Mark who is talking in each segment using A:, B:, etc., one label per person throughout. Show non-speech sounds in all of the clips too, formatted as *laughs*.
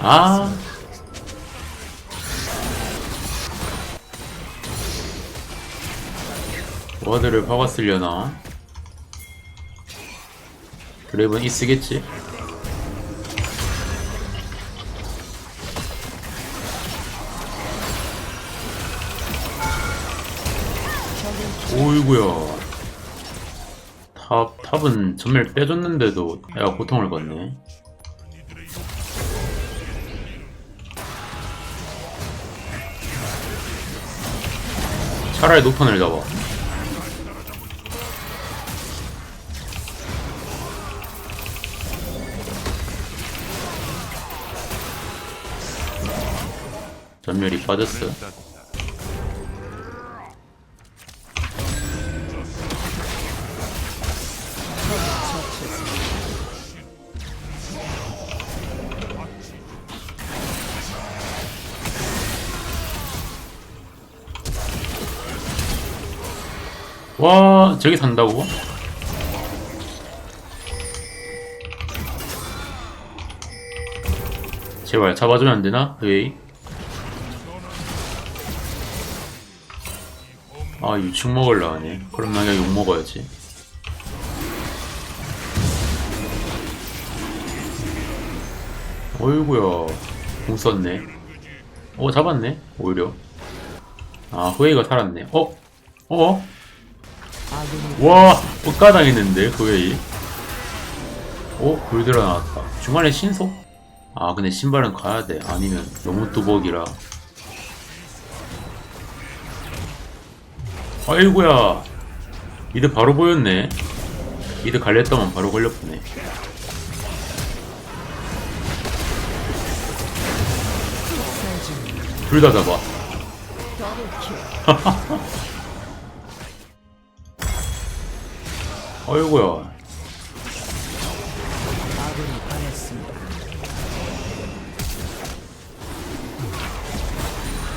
A: 아. 워드를 박았으려나? 드랩은 있으겠지 오이구야 탑, 탑은 전멸 빼줬는데도 애가 고통을 받네. 차라리 노턴을 잡아. 전멸이 빠졌어 와 저기 산다고? 제발 잡아주면 안 되나? 웨이 아 유충 먹을라 하네 그럼 나 그냥 욕 먹어야지 어이구야 공 썼네 어 잡았네 오히려 아 후웨이가 살았네 어? 어? 와, 엇가 당했는데, 그 웨이. 오, 불들어 나왔다. 중간에 신속? 아, 근데 신발은 가야 돼. 아니면 너무 뚜벅이라. 아이고야. 미드 바로 보였네. 미드 갈렸다만 바로 걸렸네. 둘 다 잡아. *laughs* *laughs* 아이고야.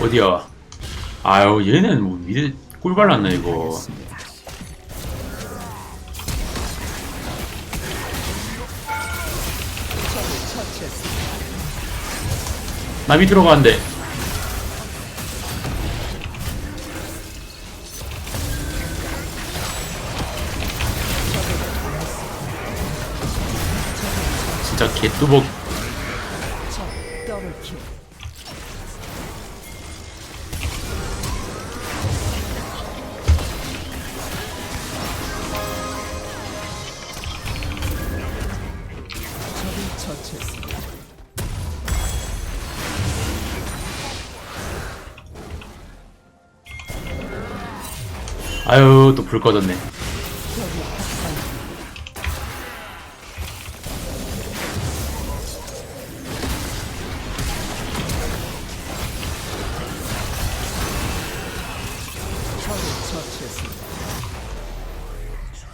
A: 어디야? 아유, 얘는 뭐 미드 꿀 발랐나 이거. 나 밑으로 가는데. 진짜 개뚜벅. 아유 또 불 꺼졌네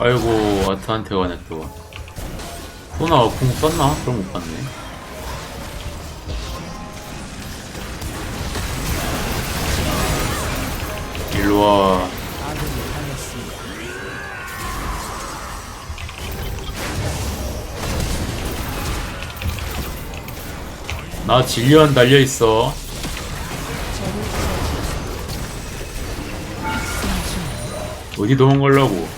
A: 아이고 아트한테 가네 또. 소나 궁 썼나? 그럼 못 봤네. 일로와. 나 진리언 달려있어. 어디 도망가려고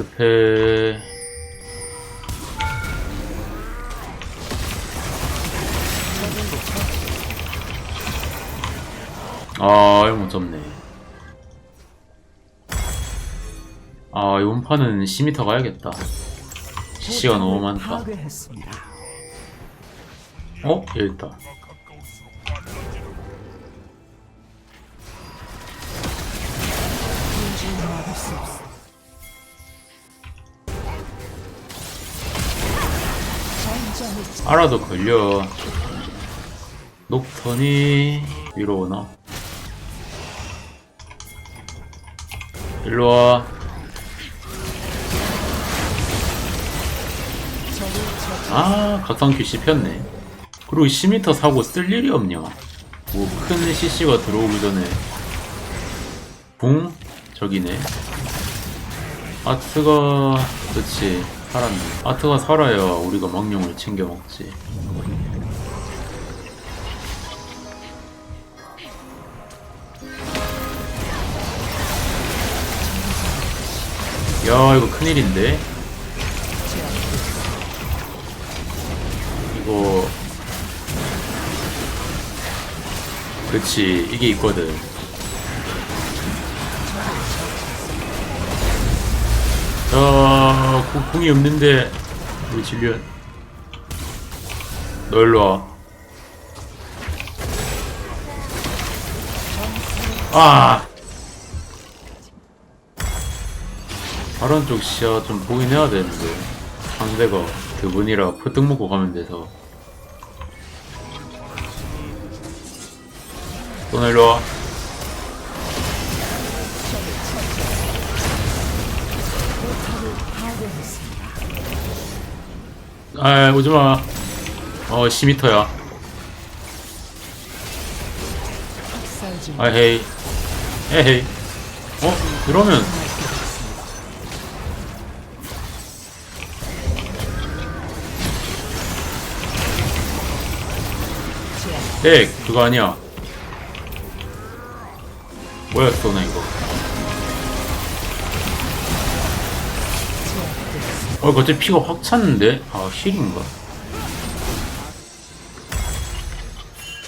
A: 급해. 아 이거 못 잡네. 아 이번 판은 10m 가야겠다. CC가 너무 많다. 어? 여기 있다 알아도 걸려. 녹턴이 위로 오나? 일로와. 아 각성 귀 씹혔네. 그리고 10m 사고 쓸 일이 없냐? 뭐 큰 CC가 들어오기 전에. 붕? 저기네. 아트가 그렇지 살았네. 아트가 살아야 우리가 망령을 챙겨 먹지. 야 이거 큰일인데? 이거. 그렇지 이게 있거든. 야 구- 궁이 없는데 우리 진련 너 일로와. 아! 다른 쪽 시야 좀 보긴 해야 되는데. 상대가 그분이라 퍼뜩 먹고 가면 돼서. 또 일로와 아 오지마. 어 10m야
B: 학살
A: 중아 헤이. 에헤이. 어? 그러면. 에 그거 아니야. 뭐였어 나 이거 어 갑자기 피가 확 찼는데? 아 힐인가?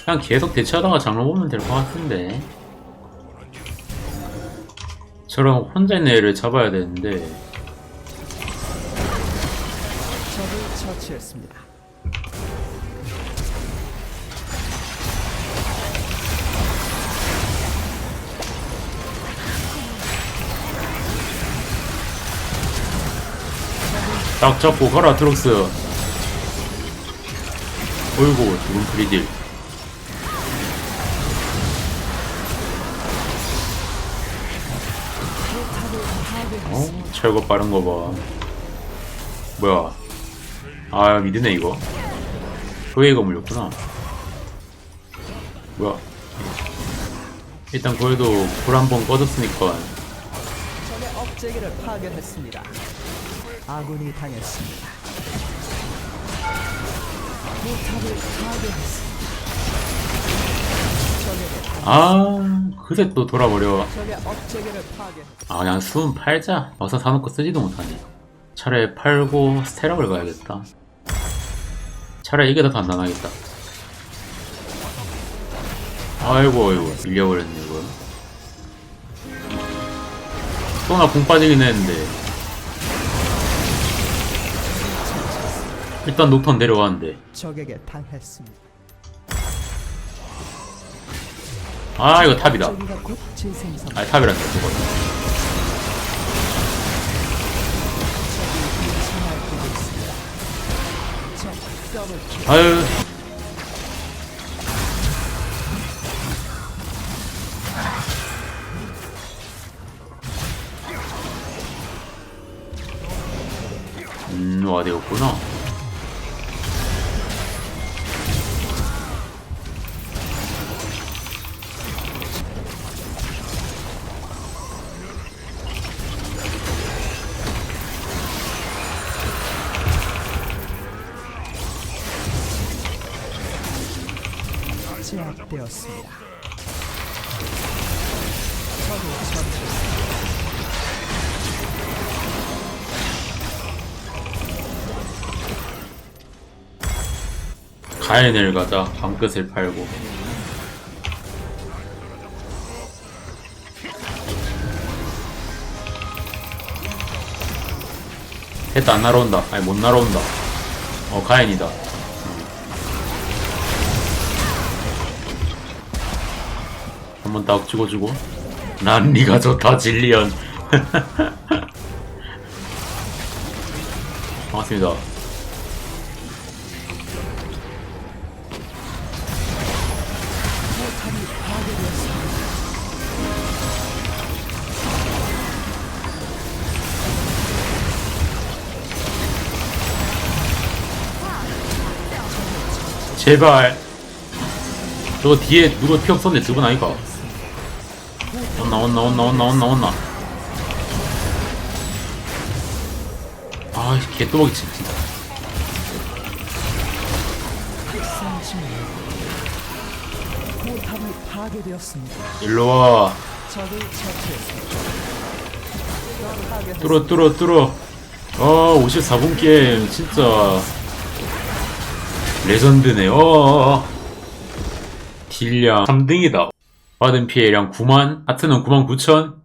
A: 그냥 계속 대처하다가 장로 보면 될 것 같은데. 저랑 혼자 있는 애를 잡아야 되는데.
B: 적을 처치했습니다.
A: 딱 잡고 가라 트록스. 어이구 죽은 프리딜. 어? 철거 빠른 거봐. 뭐야? 아 미드네 이거. 고해가 물렸구나. 뭐야? 일단 고해도 불 한 번 꺼졌으니까
B: 적의 업체계를 파괴했습니다. 아군이 당했습니다. 포탑을 파괴했습니다. 적에게
A: 아 그새 또 돌아버려
B: 적의 업체계를 파괴.
A: 아 그냥 수은 팔자 어서 사놓고 쓰지도 못하네 차라리 팔고 스테락을 가야겠다 차라리 이게 더 단단하겠다 아이고 아이고 밀려버렸네 이거 또 나 공 빠지긴 했는데 일단 녹턴 내려가는데
B: 적에게 당했습니다.
A: 아 이거 탑이다
B: 업체계가 곧 재생성.
A: 아 탑이란다 저거
B: 생활되고 있습니다. 적 더블 킬.
A: 아유 음 와대였구나
B: 제압되었습니다.
A: 가엔을 가자 밤끝을 팔고. 됐다 안 날아온다. 아니 못 날아온다. 어 가엔이다. 한번 딱 찍어주고. 난 니가 좋다 질리언. *laughs*
B: 반갑습니다
A: 제발. 저거 뒤에 누가 피 없었네, 드분 아이가. 온나, 온나, 온나, 온나, 온나, 온나. 아, 개또박이 진짜.
B: 상심을 포탑이 파괴되었습니다.
A: 일로 와.
B: 적을 처치했습니다.
A: 뚫어, 뚫어, 뚫어. 어, 54분 게임, 진짜. 레전드네, 어. 딜량 3등이다. 받은 피해량 9만, 하트는 9만 9천,